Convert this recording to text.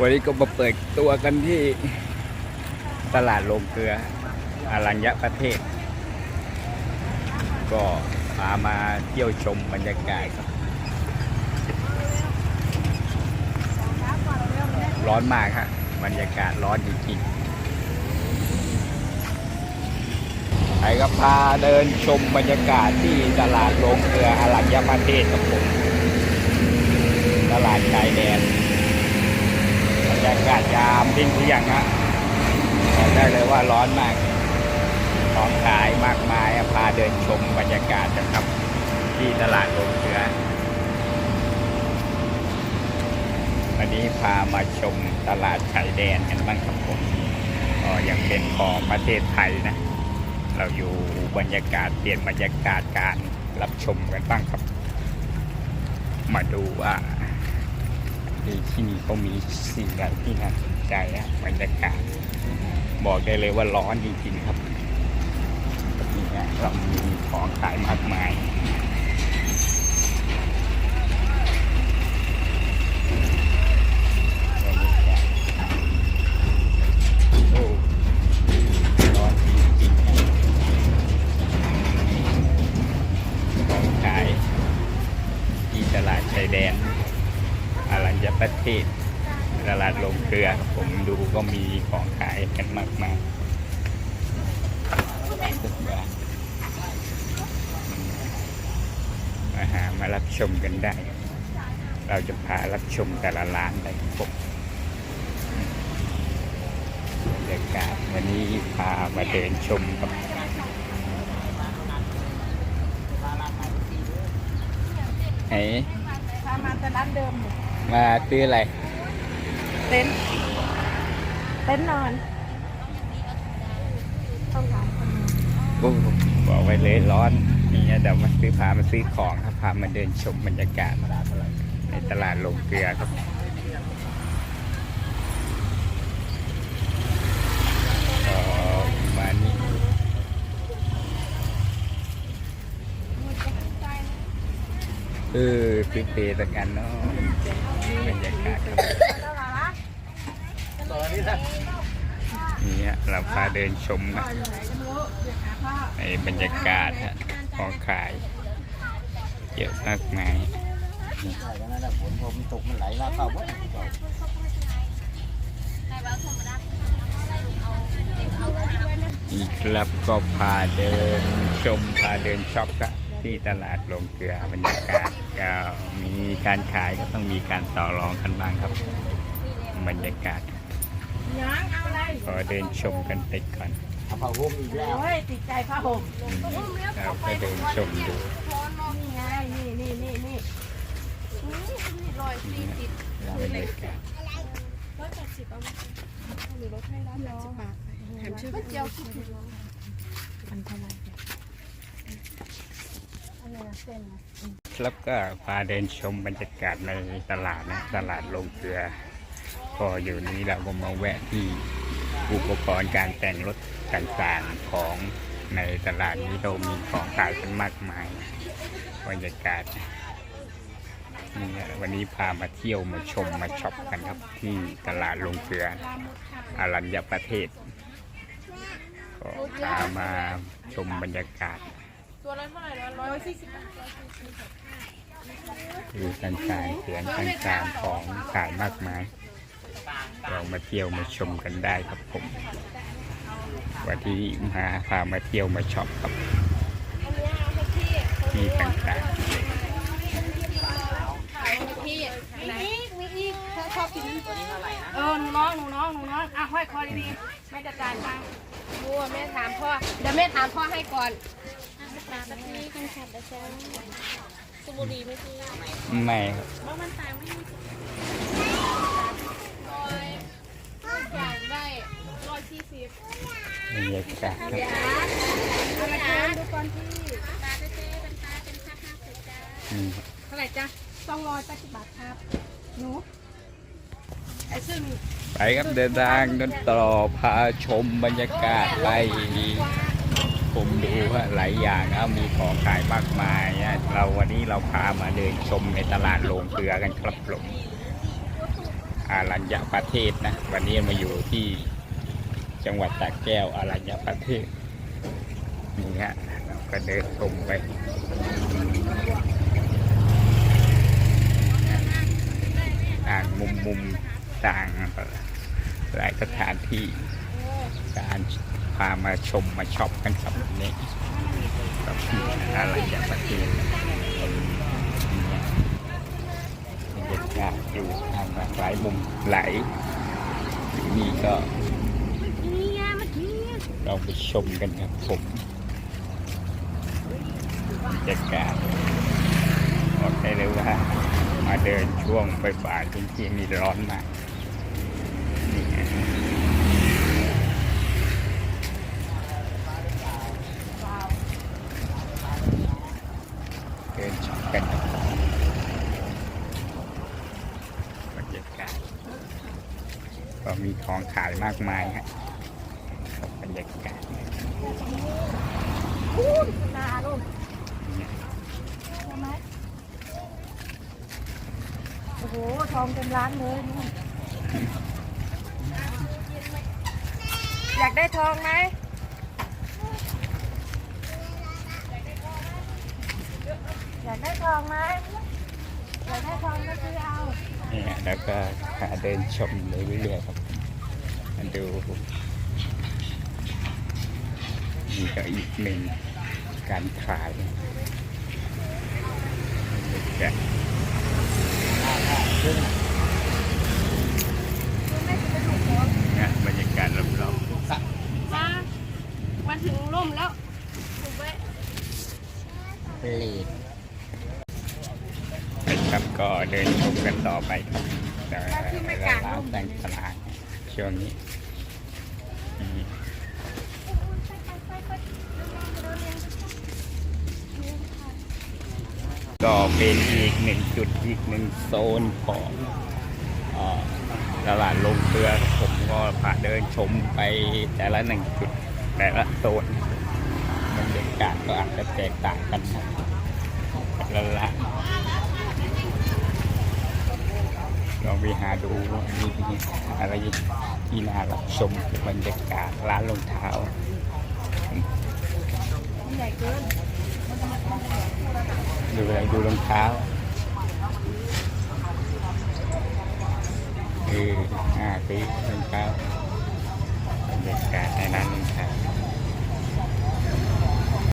วันนี้ก็มาเปิดตัวกันที่ตลาดโรงเกลืออารัญญประเทศ ก็พามาเที่ยวชมบรรยากาศครับร้อนมากฮะบรรยากาศร้อนจริงๆไปก็พาเดินชมบรรยากาศที่ตลาดโรงเกลืออารัญญประเทศครับผม ตลาดชายแดน บรรยากาศยามทิ้งเที่ยงฮะบอกได้เลยว่าร้อนมากของขายมากมายพาเดินชมบรรยากาศนะครับ ที่ตลาดโรงเกลือวันนี้พามาชมตลาดชายแดนกันบ้างครับผมก็ยังเป็นของประเทศไทยนะ เราอยู่บรรยากาศเปลี่ยนบรรยากาศการรับชมกันบ้างครับ มาดูว่า ที่ที่นี่เขามีสิ่งใดที่น่าสนใจนะบรรยากาศบอกได้เลยว่าร้อนจริงๆครับนี่ฮะเรามีของขายมากมายของขายที่ตลาดชายแดน ญญประเทศตลาดลงเกลือผมดูก็มีของขายกันมากมายมาหามารับชมกันได้ เราจะพารับชมแต่ละร้านไปครับบรรยากาศวันนี้พามาเดินชมครับไหนพามาต่ร้านเดิม มดมาซื้ออะไร เต็นท์เต็นท์นอน ต้องถามคนนึงปุ๊บบอกไว้เลยร้อนนี่ไงเดี๋ยวมาซื้อพามาซื้อของครับพามาเดินชมบรรยากาศ ในตลาดลงเกลือครับก็มานี่ เออซื้อเปย์สักอันเนาะบรรยากาศครับนี่ฮะเราพาเดินชมนะในบรรยากาศฮะของขายเยอะมากมายใช่แล้วนะฝนพอมันตกมันไหลแล้วเข้าวัดอีกครับก็พาเดินชมพาเดินช็อปก็ ที่ตลาดลงเกลือบรรยากาศก็มีการขายก็ต้องมีการต่อรองกันบ้างครับ บรรยากาศยังเอาอะไรขอเดินชมกันไปก่อนเอาผ้าห่มอีกแล้วโอ้ยติดใจผ้าห่มอืมเราก็เดินชมดูนี่ไงนี่นี่นี่นี่ร้อยสี่สิบบรรยากาศร้อยแปดสิบเอาไหมหรือลดให้ร้อยแปดสิบบาทแถมชื่อเจียวคิดถึงอันเท่าไหร่เนี่ยอันนี้เส้นนะ แล้วก็พาเดินชมบรรยากาศในตลาดนะตลาดลงเกลือก็อยู่นี้เราก็มาแวะที่อุปกรณ์การแต่งรถต่างๆของในตลาดนี้เรามีของขายกันมากมายบรรยากาศนี่วันนี้พามาเที่ยวมาชมมาช็อปกันครับที่ตลาดลงเกลืออารัญญประเทศก็พามาชมบรรยากาศ ตัวละเท่าไหร่นะร้อยสี่สิบบาทดูต่างๆเสียงต่างๆของขายมากมายเรามาเที่ยวมาชมกันได้ครับผมวันที่มาพามาเที่ยวมาช็อปครับอันนี้เอาให้พี่ที่ต่างพี่มีอีกมีอีกเธอชอบกินเออหนูน้องหนูน้องหนูน้องอะห้อยคอดีๆไม่จะจ่ายตังค์บัวแม่ถามพ่อเดี๋ยวแม่ถามพ่อให้ก่อน ตาแบบนี้กันขัดนะจ๊ะสมุรีไหมพี่ไม่ครับว่ามันตางไม่มีร้อยอยากได้ร้อยสี่สิบบรรยากาศครับเอามาทานดูก่อนพี่ตาเจ๊เป็นตาเป็นค่าห้าสิบจ้าอืมเท่าไหร่จ๊ะสองร้อยแปดสิบบาทครับหนูไอ้ซึ่งไปครับเดินทางกันต่อพาชมบรรยากาศไล่ผ มดูว่าหลายอย่างนะมีของขายมากมายนะเราวันนี้เราพามาเดินชมในตลาดโรงเกลือกันครับผมอารัญญประเทศนะ วันนี้มาอยู่ที่จังหวัดตากแก้วอารัญญประเทศนี่ฮะเราก็เดินชมไปต่างมุมมุมต่างหลายสถานที่ พามาชมมาช็อปกันครับวันนี้กับอะไรอย่างประเทศบรรยากาศอยู่ทางหลายมุมหลายนี่ก็นี่ไงเมื่อกี้เราไปชมกันครับผมบรรยากาศบอกได้เลยว่า มาเดินช่วงบ่ายจริงๆนี่ร้อนมากนี่ไงเดินชมกันครับบรรยากาศก็ มีของขายมากมายฮะครับบรรยากาศนาลูกเนี่ยใช่ไหมโอ้โห ทองเต็มร้านเลยนู่นอยากได้ทองไหมอยากได้ทองไหมอยากได้ทองก็ซื้อเอา เนี่ยแล้วก็หาเดินชมไปเรื่อยๆครับมา ดูนี่ก็อีกหนึ่งการขายบรรยากาศนะบรรยากาศรอบมามาถึงร่มแล้วถูกไหมเปลดๆนะครับก็เดินชมกันต่อไปครับแต่ร้านแต่งตลาด ช่วงนี้ก็เป็นอีกหนึ่งจุดอีกหนึ่งโซนของตลาดลงเกลือผมก็พาเดินชมไปแต่ละหนึ่งจุดแต่ละโซนบรรยากาศก็อาจจะแตกต่างกันนะแต่ละร้าน ลองไปหาดูว่ามีอะไรที่น่ารับชมบรรยากาศร้านรองเท้าดูอะไรดูรองเท้าเอออ่าซื้อรองเท้าบรรยากาศในร้านรองเท้า